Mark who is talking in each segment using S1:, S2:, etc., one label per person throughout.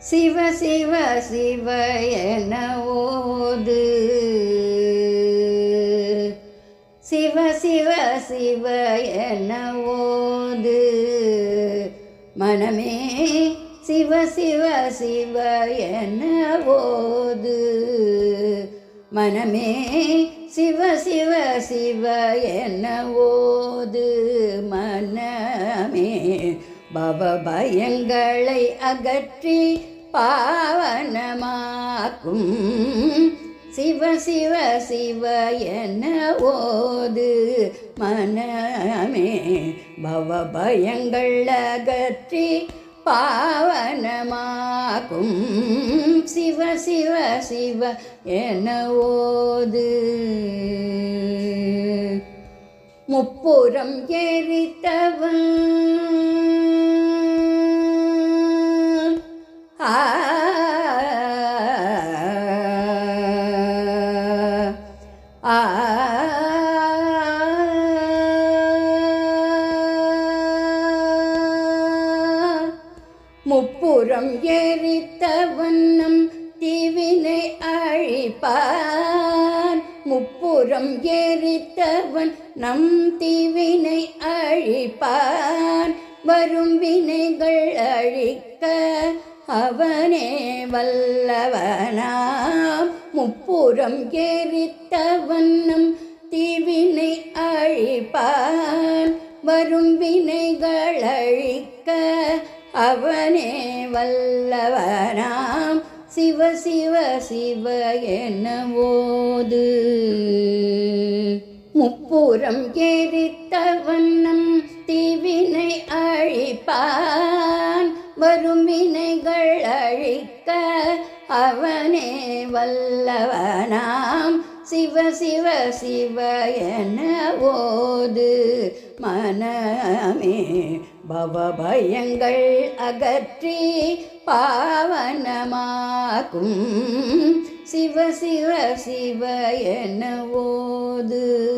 S1: சிவ சிவ சிவ என ஓது. சிவ சிவ சிவ என ஓது. மனமே சிவ சிவ சிவ என ஓது. மனமே சிவ சிவ சிவ என ஓது. மனமே பவ பயங்களை அகற்றி பாவனமாக்கும். சிவ சிவ சிவ என ஓது மனமே. பவ பயங்கள் அகற்றி பாவனமாக்கும். சிவ சிவ சிவ என ஓது. முப்புறம் எரித்தவன். முப்புறம் எரித்த வண்ணம் தீவினை அழிப்பான். முப்புறம் எரித்தவன் நம் தீவினை அழிப்பான். வரும் வினைகள் அழிக்க அவனே வல்லவனா முப்புறம் எரித்த வண்ணம் தீவினை அழிப்பான். வரும் வினைகள் அழிக்க அவனே வல்லவனாம். சிவ சிவ சிவ என ஓது. முப்புறம் எரித்த வண்ணம் தீவினை அழிப்பான். வல்லவனாம். சிவ சிவ சிவ என ஓது மனமே. பவபயங்கள் அகற்றி பாவனமாக்கும். சிவ சிவ சிவ என ஓது.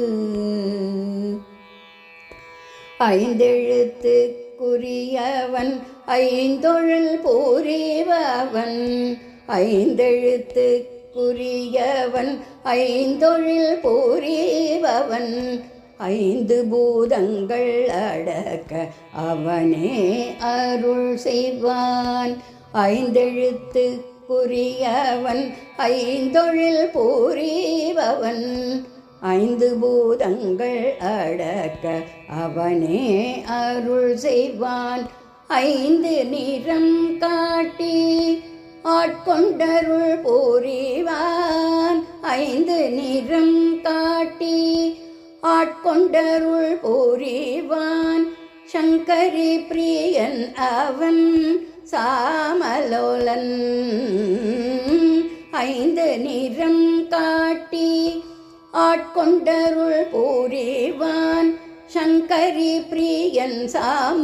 S1: ஐந்தெழுத்து குறியவன் ஐந்தொழில் புரிபவன். ஐந்தெழுத்து குறியவன் ஐந்தொழில் பூரிபவன். ஐந்து பூதங்கள் அடக்க அவனே அருள் செய்வான். ஐந்தெழுத்து குறியவன் ஐந்தொழில் பூரிபவன். ஐந்து பூதங்கள் அடக்க அவனே அருள் செய்வான். ஐந்து நிறம் காட்டி ஆட்கொண்டருள் பூரிவான். ஐந்து நிறம் காட்டி ஆட்கொண்டருள் பூரிவான். சங்கரி பிரியன் அவன் சாமலோலன். ஐந்து நிறம் காட்டி ஆட்கொண்டருள் பூரிவான். சங்கரி பிரியன் சாமலோலனையே.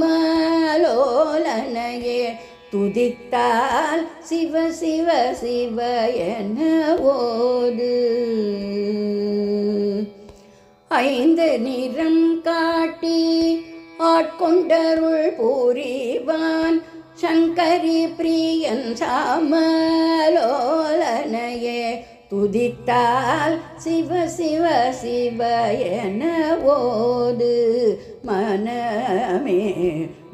S1: துதித்தால் சிவ சிவ சிவ என ஓது. ஐந்து நிறம் காட்டி ஆட்கொண்டருள் பூரிவான் சங்கரி பிரியன் சாமலோலனையே துதித்தால் சிவ சிவ சிவ என ஓது. மனமே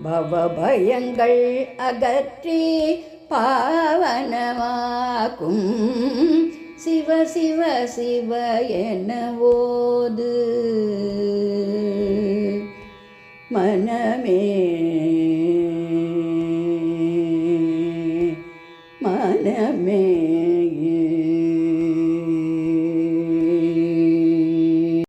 S1: பவபயங்கள் அகற்றி பாவனமாக்கும். சிவ சிவ சிவ என ஓது. மனமே மனமே